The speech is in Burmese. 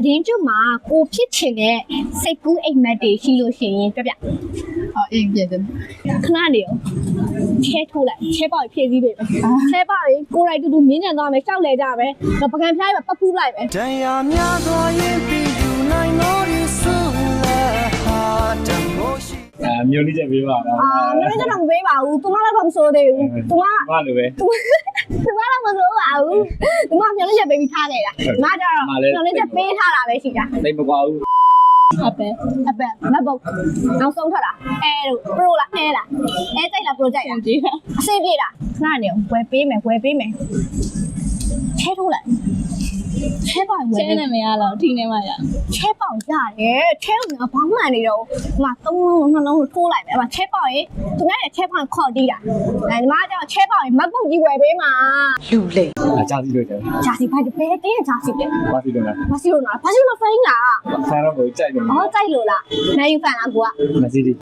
သတင်းကျွတ်မှာကိုဖြစ်ချင်တဲ့စိတ်ကူးအိမ်မက်တွေရှိလို့ရှိရင်ပြပြအော်အေးပြည့်တယ်ခဏနေရောချဲထိုးလိုက်ချဲပေါက်ဖြည့်စည်းပေးမယ်ချဲပေါက်ရင်ကိုယ်တိုင်တူတူမြင်းညံသွားမယ်ရှောက်လဲကြမယ်တော့ပကံဖျားရပတ်ဖူးလိုက်မယ်တရားများစွာရင်ပြီးယူနိုင်တော်ရည်ဆိုလက်ဟာတမိုးရှိအဲမျိုးလေးချက်ပေးပါတော့အာမင်းကတော့မပေးပါဘူးသူမလည်းတော့မစိုးသေးဘူးသူကမလိုပဲသူသူကတော့မ စိုးပါဘူးသူကမျောလေးချက်ပေးပြီးထားခဲ့တာငါကြတော့မျောလေးချက်ပေးထားတာပဲရှိတာတိတ်မကွာဘူးအပယ်အပယ်မဘုတ်နောက်ဆုံးထွက်တာအဲတို့ပရိုလားအဲလားအဲကြိုက်လားပရိုကြိုက်လားကြည့်အစိပြေးလားခဏနေဝယ်ပေးမယ်ဝယ်ပေးမယ်ချဲထိုးလိုက် ချဲပေါင်ဝယ်ကျဲပေးနေမရတော့ထိနေမှရချဲပေါင်ရတယ်ချဲကငါဘောင်းမှန်နေတော့ဟိုမှာသုံးလုံးနှလုံးထိုးလိုက်မယ်ဟိုမှာချဲပေါင်ရင်သူများရဲ့ချဲပေါင်ခေါ်တီးတာအဲဒီမှာကျတော့ချဲပေါင်ရင်မပုတ်ကြီးဝယ်ပေးမှာအကြစီလို့တယ်ဂျာစီဖိုက်ဘယ်တင်းဂျာစီလဲဘာစီလို့လဲဘာစီလို့နော်ဘာစီလို့ဖိန်းလားဆန်တော့ကိုကြိုက်တယ်အော်ကြိုက်လို့လားနိုင်ယူဖန်လားကိုကမစီဒီ